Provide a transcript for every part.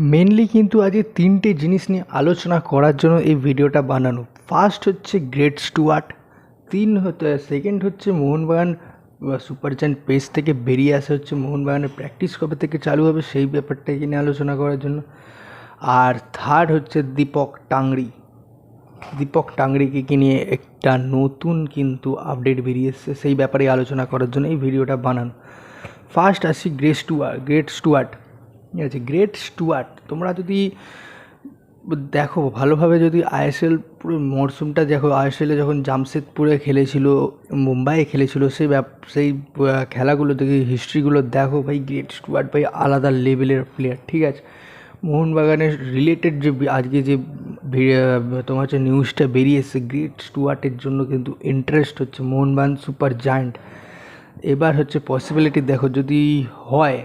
Mainly কিন্তু আজকে তিনটে জিনিস নিয়ে আলোচনা করার জন্য এই ভিডিওটা বানানো। ফার্স্ট হচ্ছে গ্রেট স্টুয়ার্ট তিন হতে সেকেন্ড হচ্ছে মোহনবাগান সুপার পেস থেকে বেরিয়ে আসা হচ্ছে মোহনবাগানের প্র্যাকটিস কবে থেকে চালু হবে সেই ব্যাপারটাকে নিয়ে আলোচনা করার জন্য। আর থার্ড হচ্ছে দীপক টাংরি দীপক টাংরিকে নিয়ে একটা নতুন কিন্তু আপডেট বেরিয়ে এসছে, সেই ব্যাপারে আলোচনা করার জন্য এই ভিডিওটা বানানো। ফার্স্ট আসি গ্রেট স্টুয়ার্ট গ্রেট স্টুয়ার্ট ঠিক আছে গ্রেট স্টুয়ার্ট তোমরা যদি দেখো ভালোভাবে যদি আইএসএল পুরো মরশুমটা দেখো আইএসএলে যখন জামশেদপুরে খেলেছিল, মুম্বাইয়ে খেলেছিল, সেই সেই খেলাগুলো দেখে হিস্ট্রিগুলো দেখো ভাই গ্রেট স্টুয়ার্ট ভাই, আলাদা লেভেলের প্লেয়ার ঠিক আছে? মোহনবাগানের রিলেটেড যে আজকে যে তোমার হচ্ছে নিউজটা বেরিয়ে গ্রেট স্টুয়ার্টের জন্য কিন্তু ইন্টারেস্ট হচ্ছে মোহনবাগান সুপার জায়ান্ট এবার হচ্ছে পসিবিলিটি দেখো, যদি হয়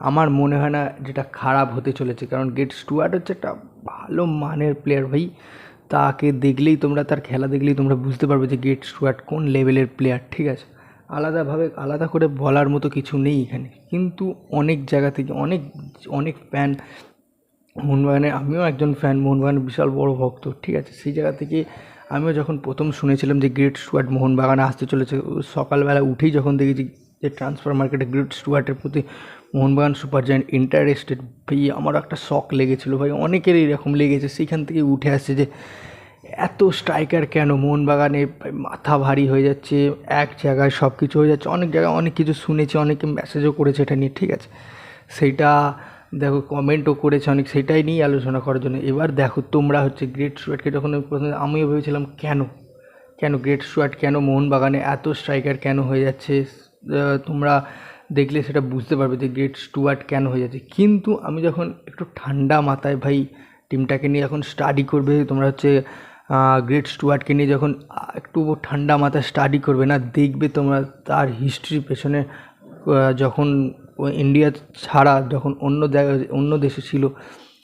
আমার মনে হয় না যেটা খারাপ হতে চলেছে, কারণ গেট স্টুয়ার্ট হচ্ছে একটা ভালো মানের প্লেয়ার ভাই। তাকে দেখলেই তোমরা, তার খেলা দেখলেই তোমরা বুঝতে পারবে যে গেট স্টুয়ার্ট কোন লেভেলের প্লেয়ার ঠিক আছে? আলাদাভাবে আলাদা করে বলার মতো কিছু নেই এখানে। কিন্তু অনেক জায়গা থেকে অনেক অনেক ফ্যান মোহনবাগানের আমিও একজন ফ্যান মোহনবাগানের বিশাল বড় ভক্ত, ঠিক আছে? সেই জায়গা থেকে আমিও যখন প্রথম শুনেছিলাম যে গ্রেট স্টুয়ার্ট মোহনবাগানে আসতে চলেছে, সকালবেলা উঠেই যখন দেখেছি যে ট্রান্সফার মার্কেটে গ্রেট স্টুয়ার্টের প্রতি মোহনবাগান সুপার জায়ান্ট ইন্টারেস্টেড ভাই আমার একটা শখ লেগেছিলো, ভাই, অনেকেরই এরকম লেগেছে। সেখান থেকে উঠে আসছে যে, এত স্ট্রাইকার কেন? মোহনবাগানে মাথা ভারী হয়ে যাচ্ছে, এক জায়গায় সব কিছু হয়ে যাচ্ছে, অনেক জায়গায় অনেক কিছু শুনেছি, অনেকে মেসেজও করেছে এটা নিয়ে, ঠিক আছে? সেইটা দেখো কমেন্টও করেছে অনেক সেটাই নিয়েই আলোচনা করার জন্য। এবার দেখো, তোমরা হচ্ছে গ্রেট স্টুয়ার্টকে যখন আমিও ভেবেছিলাম কেন? কেন গ্রেট স্টুয়ার্ট কেন মোহনবাগানে এত স্ট্রাইকার কেন হয়ে যাচ্ছে? তোমরা দেখলে সেটা বুঝতে পারবে যে গ্রেট স্টুয়ার্ট কেন হয়ে যাচ্ছে। কিন্তু আমি যখন একটু ঠান্ডা মাথায়, ভাই, টিমটাকে নিয়ে এখন স্টাডি করবে, তোমরা হচ্ছে গ্রেট স্টুয়ার্টকে নিয়ে যখন একটু ঠান্ডা মাথায় স্টাডি করবে না, দেখবে তোমরা তার হিস্ট্রি পেছনে যখন ইন্ডিয়া ছাড়া যখন অন্য জায়গায় অন্য দেশে ছিল,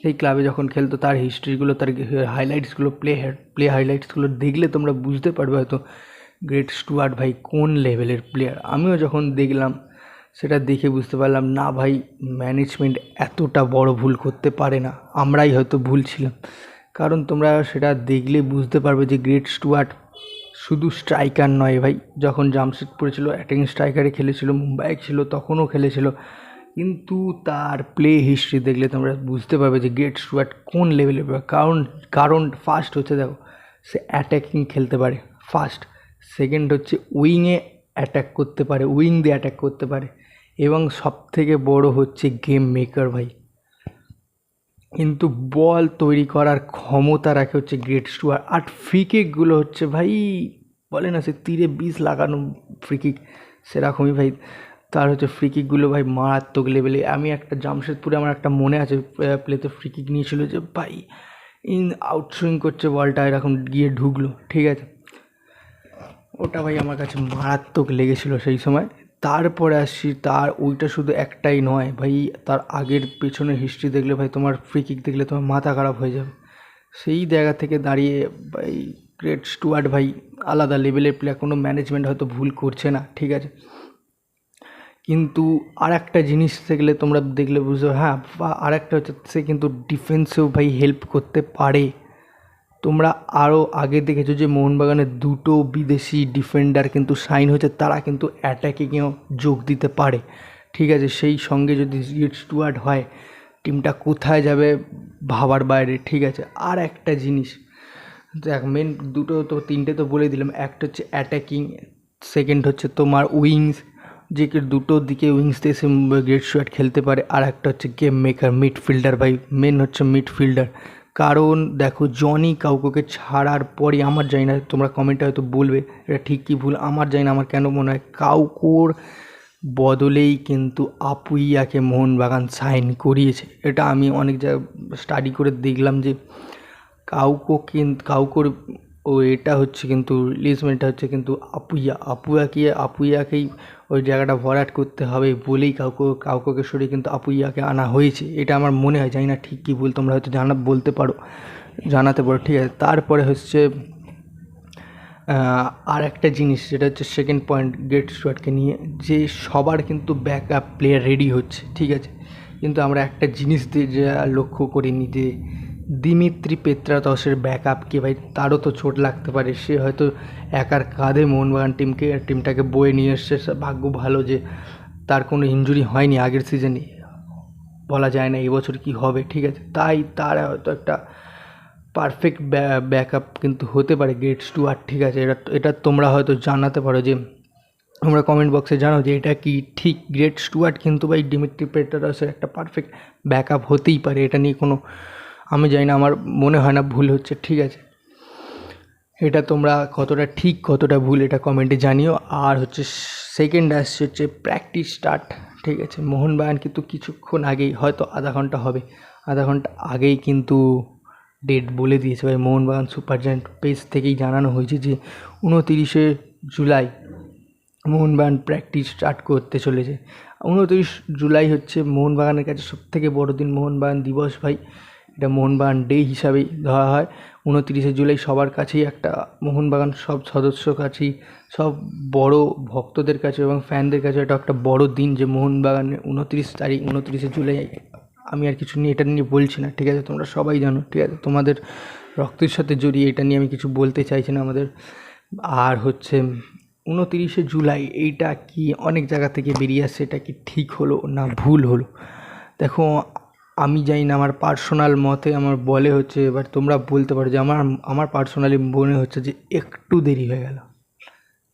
সেই ক্লাবে যখন খেলতো, তার হিস্ট্রিগুলো তার হাইলাইটসগুলো প্লে প্লে হাইলাইটসগুলো দেখলে তোমরা বুঝতে পারবে হয়তো গ্রেট স্টুয়ার্ট ভাই কোন লেভেলের প্লেয়ার? আমিও যখন দেখলাম, সেটা দেখে বুঝতে পারলাম, না ভাই, ম্যানেজমেন্ট এতটা বড় ভুল করতে পারে না। আমরাই হয়তো ভুল ছিলাম। কারণ তোমরা সেটা দেখলে বুঝতে পারবে যে গ্রেট স্টুয়ার্ট শুধু স্ট্রাইকার নয় ভাই। যখন জামশেদপুরে ছিল অ্যাটাকিং স্ট্রাইকারে খেলেছিল মুম্বাই ছিল, তখনও খেলেছিল। কিন্তু তার প্লে হিস্ট্রি দেখলে তোমরা বুঝতে পারবে যে গ্রেট স্টুয়ার্ট কোন লেভেলের। কারণ কারণ ফার্স্ট হচ্ছে দেখো, সে অ্যাটাকিং খেলতে পারে ফার্স্ট সেকেন্ড হচ্ছে উইংয়ে অ্যাটাক করতে পারে উইং দিয়ে অ্যাটাক করতে পারে। এবং সবথেকে বড় হচ্ছে গেম মেকার ভাই। কিন্তু বল তৈরি করার ক্ষমতা রাখে হচ্ছে গ্রেট স্টুয়ার আর ফ্রি কিকগুলো হচ্ছে ভাই, বলে না সে তীরে বিষ লাগানো ফ্রি কিক সেরকমই ভাই। তার হচ্ছে ফ্রি কিকগুলো ভাই মারাত্মক লেভেলে আমি একটা জামশেদপুরে আমার একটা মনে আছে প্লেতে ফ্রি কিক নিয়েছিল যে ভাই ইন আউটসুইং করছে বলটা এরকম গিয়ে ঢুকলো, ঠিক আছে? ওটা ভাই আমার কাছে মারাত্মক লেগেছিল সেই সময়। তারপরে আসছি, তার ওইটা শুধু একটাই নয় ভাই, তার আগের পেছনের হিস্ট্রি দেখলে ভাই তোমার ফ্রি কিক দেখলে তোমার মাথা খারাপ হয়ে যাবে। সেই জায়গা থেকে দাঁড়িয়ে ভাই গ্রেট স্টুয়ার্ড ভাই আলাদা লেভেলের প্লেয়ার কোনো ম্যানেজমেন্ট হয়তো ভুল করছে না, ঠিক আছে? কিন্তু আর একটা জিনিস দেখলে তোমরা দেখলে বুঝতে হ্যাঁ বা আর একটা হচ্ছে সে কিন্তু ডিফেন্সেও ভাই হেল্প করতে পারে। তোমরা আরও আগে দেখেছ যে মোহনবাগানের দুটো বিদেশি ডিফেন্ডার কিন্তু সাইন হয়েছে, তারা কিন্তু অ্যাটাকিংয়েও যোগ দিতে পারে। ঠিক আছে, সেই সঙ্গে যদি রিড স্টুয়ার্ড হয় টিমটা কোথায় যাবে ভাবার বাইরে? ঠিক আছে, আর একটা জিনিস, দেখ মেন দুটো তো, তিনটে তো বলে দিলাম, একটা হচ্ছে অ্যাটাকিং সেকেন্ড হচ্ছে তোমার উইংস যে দুটো দিকে উইংস দিয়ে গ্রেট শট খেলতে পারে, আর একটা হচ্ছে গেম মেকার মিডফিল্ডার ভাই মেন হচ্ছে মিডফিল্ডার কারণ দেখো জনি কাউকে ছাড়ার পরই আমার জানি না, তোমরা কমেন্টে হয়তো বলবে, এটা ঠিক কি ভুল? আমার জানি না, আমার কেন মনে হয়? কাউকোর বদলেই কিন্তু আপুইয়াকে মোহনবাগান সাইন করিয়েছে। এটা আমি অনেক জায়গায় স্টাডি করে দেখলাম যে কাউকো কিন্তু কাউকোর ও এটা হচ্ছে কিন্তু রিলিজমেন্টটা হচ্ছে কিন্তু আপুইয়া। আপুয়াকে, আপুইয়াকেই ওই জায়গাটা ভরাট করতে হবে বলেই কাউকে কাউকে সরিয়ে কিন্তু আপুইয়াকে আনা হয়েছে। এটা আমার মনে হয়, জানি না ঠিক কী ভুল তোমরা হয়তো জানা, বলতে পারো, জানাতে পারো, ঠিক আছে। তারপরে হচ্ছে আর একটা জিনিস যেটা হচ্ছে সেকেন্ড পয়েন্ট গ্রেট স্টুয়ার্টকে নিয়ে, যে সবার কিন্তু ব্যাক আপ প্লেয়ার রেডি হচ্ছে, ঠিক আছে? কিন্তু আমরা একটা জিনিস দিয়ে যা লক্ষ্য করিনি যে দিমিত্রি পেত্রাতসের ব্যাক আপকে ভাই? তারও তো চোট লাগতে পারে। সে হয়তো একার কাঁধে মোহনবাগান টিমকে টিমটাকে বয়ে নিয়ে এসছে। ভাগ্য ভালো যে তার কোনো ইনজুরি হয়নি আগের সিজনে বলা যায় না এবছর কি হবে, ঠিক আছে? তাই তার হয়তো একটা পারফেক্ট ব্যাকআপ কিন্তু হতে পারে গ্রেট স্টুয়ার্ট ঠিক আছে? এটা এটা তোমরা হয়তো জানাতে পারো যে, তোমরা কমেন্ট বক্সে জানাও যে এটা কি ঠিক? গ্রেট স্টুয়ার্ট কিন্তু ভাই ডিমিট্রি পেটারাসের একটা পারফেক্ট ব্যাকআপ হতেই পারে। এটা নিয়ে কোনো আমি জানি না, আমার মনে হয় না ভুল হচ্ছে, ঠিক আছে। এটা তোমরা কতটা ঠিক, কতটা ভুল এটা কমেন্টে জানিও। আর হচ্ছে সেকেন্ড আসছে হচ্ছে প্র্যাকটিস স্টার্ট ঠিক আছে। মোহনবাগান কিন্তু কিছুক্ষণ আগেই, হয়তো আধা ঘণ্টা হবে, আধা ঘণ্টা আগেই কিন্তু ডেট বলে দিয়েছে। ভাই মোহনবাগান সুপার জায়েন্ট পেজ থেকেই জানানো হয়েছে যে উনতিরিশে জুলাই মোহনবাগান প্র্যাকটিস স্টার্ট করতে চলেছে। উনতিরিশ জুলাই হচ্ছে মোহনবাগানের কাছে সবথেকে বড় দিন মোহনবাগান দিবস, ভাই। এটা মোহনবাগান ডে হিসাবেই ধরা হয়। উনতিরিশে জুলাই সবার কাছেই একটা মোহনবাগান, সব সদস্য কাছেই, সব বড় ভক্তদের কাছে এবং ফ্যানদের কাছে এটা একটা বড় দিন যে মোহনবাগানের উনতিরিশ তারিখ, উনতিরিশে জুলাই। আমি আর কিছু নিয়ে, এটা নিয়ে বলছি না, ঠিক আছে? তোমরা সবাই জানো, ঠিক আছে? তোমাদের রক্তের সাথে জড়িয়ে এটা নিয়ে আমি কিছু বলতে চাইছি না আমাদের। আর হচ্ছে উনতিরিশে জুলাই এইটা কি, অনেক জায়গা থেকে বেরিয়ে আসছে, এটা কি ঠিক হলো না ভুল হলো? দেখো আমি জানি না, আমার পার্সোনাল মতে আমার বলে হচ্ছে, এবার তোমরা বলতে পারো যে আমার আমার পার্সোনালি মনে হচ্ছে যে একটু দেরি হয়ে গেল।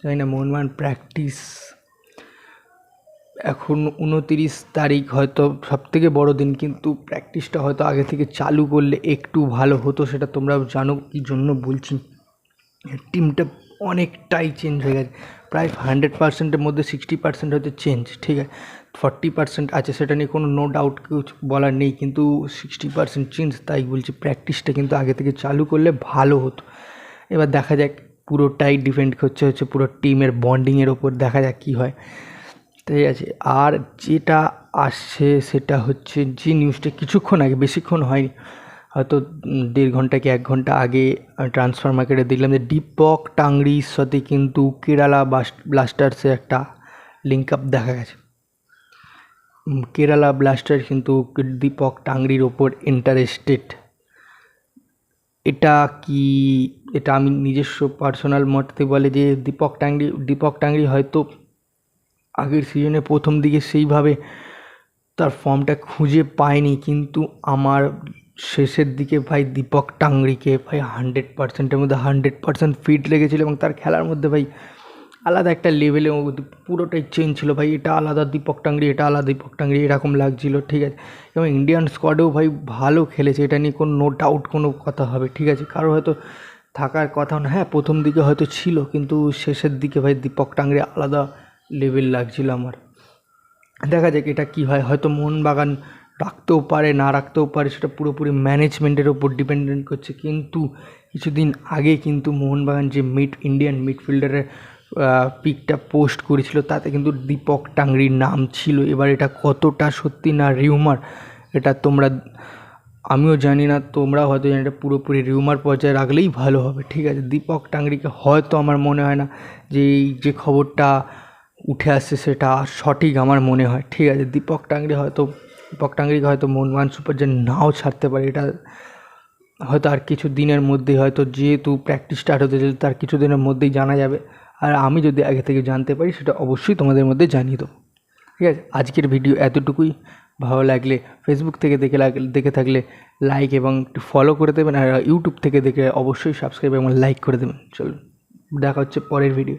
জানি না মোহনবাগান প্র্যাকটিস এখন উনতিরিশ তারিখ হয়তো সবথেকে বড় দিন, কিন্তু প্র্যাকটিসটা হয়তো আগে থেকে চালু করলে একটু ভালো হতো, সেটা তোমরা জানো, কী জন্য বলছি। টিমটা অনেকটাই চেঞ্জ হয়ে গেছে। প্রায় হান্ড্রেড পার্সেন্টের মধ্যে সিক্সটি পার্সেন্ট হয়তো চেঞ্জ ঠিক আছে? ফর্টি পার্সেন্ট আছে, সেটা নিয়ে কোনো নো ডাউট কিছু বলার নেই, কিন্তু সিক্সটি পার্সেন্ট চেঞ্জ তাই বলছি প্র্যাকটিসটা কিন্তু আগে থেকে চালু করলে ভালো হতো। এবার দেখা যাক, পুরোটাই ডিপেন্ড করছে হচ্ছে পুরো টিমের বন্ডিংয়ের ওপর, দেখা যাক কী হয়। ঠিক আছে, আর যেটা আসছে সেটা হচ্ছে যে নিউজটা কিছুক্ষণ আগে, বেশিক্ষণ হয়নি। হয়তো দেড় ঘণ্টা কি এক ঘণ্টা আগে ট্রান্সফার মার্কেটে দেখলাম যে দীপক টাংরির সাথে কিন্তু কেরালা ব্লাস্টার্সে একটা লিঙ্ক আপ দেখা গেছে। কেরালা ব্লাস্টার কিন্তু দীপক টাংরির ওপর ইন্টারেস্টেড এটা কি, এটা আমি নিজস্ব পার্সোনাল মতে বলে যে দীপক টাংরি দীপক টাংরি হয়তো আগের সিজনে প্রথম দিকে সেইভাবে তার ফর্মটা খুঁজে পায়নি, কিন্তু আমার শেষের দিকে ভাই দীপক টাংরিকে ভাই হান্ড্রেড পার্সেন্টের মধ্যে হান্ড্রেড পার্সেন্ট ফিট লেগেছিলো এবং তার খেলার মধ্যে ভাই আলাদা একটা লেভেলে পুরোটাই চেঞ্জ ছিল। ভাই এটা আলাদা দীপক টাংরি, এটা আলাদা দীপক টাংরি, এরকম লাগছিল, ঠিক আছে? এবং ইন্ডিয়ান স্কোয়াডেও ভাই ভালো খেলেছে, এটা নিয়ে কোনো নো ডাউট কোনো কথা হবে, ঠিক আছে? কারও হয়তো থাকার কথা না হ্যাঁ প্রথম দিকে হয়তো ছিল, কিন্তু শেষের দিকে ভাই দীপক টাংরি আলাদা লেভেল লাগছিল আমার। দেখা যাক এটা কী হয়, হয়তো মোহনবাগান রাখতেও পারে, না রাখতেও পারে, সেটা পুরোপুরি ম্যানেজমেন্টের ওপর ডিপেন্ডেন্ট করছে। কিন্তু কিছুদিন আগে কিন্তু মোহনবাগান যে মিড ইন্ডিয়ান মিডফিল্ডারের পিকটা পোস্ট করেছিল, তাতে কিন্তু দীপক টাংরির নাম ছিল। এবার এটা কতটা সত্যি না রিউমার এটা তোমরা, আমিও জানি না তোমরাও হয়তো জানি এটা পুরোপুরি রিউমার পর্যায়ে রাখলেই ভালো হবে, ঠিক আছে? দীপক টাংরিকে হয়তো আমার মনে হয় না যে এই যে খবরটা উঠে আসছে, সেটা সঠিক আমার মনে হয়, ঠিক আছে? দীপক টাংরি হয়তো দীপক টাংরিকে হয়তো মনমান সুপার যে নাও ছাড়তে পারে, এটা হয়তো আর কিছু দিনের মধ্যেই হয়তো যেহেতু প্র্যাকটিস স্টার্ট হতে চলেছে তার কিছু দিনের মধ্যেই জানা যাবে। আর আমি যদি আগে থেকে জানতে পারি, সেটা অবশ্যই তোমাদের মধ্যে জানিয়ে দেবো। ঠিক আছে? আজকের ভিডিও এতটুকুই। ভালো লাগলে ফেসবুক থেকে দেখে লাগলে দেখে থাকলে লাইক এবং একটু ফলো করে দেবেন। আর ইউটিউব থেকে দেখে অবশ্যই সাবস্ক্রাইব এবং লাইক করে দেবেন। চলুন, দেখা হচ্ছে পরের ভিডিও